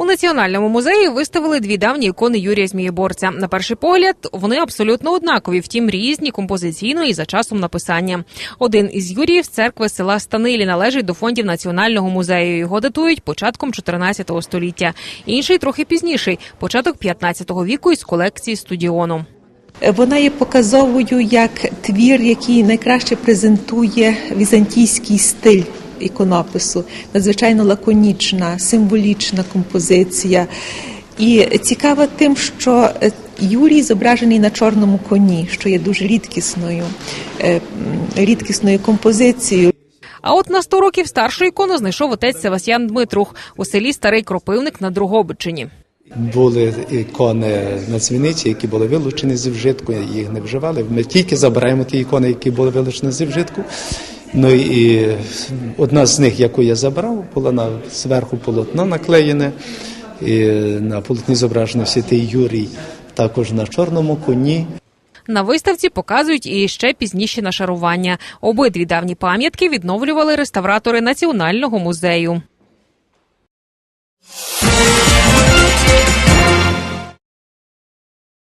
У національному музеї виставили дві давні ікони Юрія Змієборця. На перший погляд вони абсолютно однакові, втім різні композиційно і за часом написання. Один із Юріїв з церкви села Станилі належить до фондів національного музею. Його датують початком 14 століття. Інший трохи пізніший, початок 15 віку із колекції студіону. Вона є показовою як твір, який найкраще презентує візантійський стиль іконопису, надзвичайно лаконічна, символічна композиція. І цікава тим, що е, Юрій зображений на чорному коні, що є дуже рідкісною, е, рідкісною композицією. А от на 100 років старшу ікону знайшов отець Севастьян Дмитрух у селі Старий Кропивник на Другобичині. Були ікони на дзвіниці, які були вилучені зі вжитку, їх не вживали. Ми тільки забираємо ті ікони, які були вилучені зі вжитку. Ну і одна з них, яку я забрав, була на зверху полотно наклеєне. І на полотні зображено святий Юрій, також на чорному коні. На виставці показують і ще пізніші нашарування. Обидві давні пам'ятки відновлювали реставратори національного музею.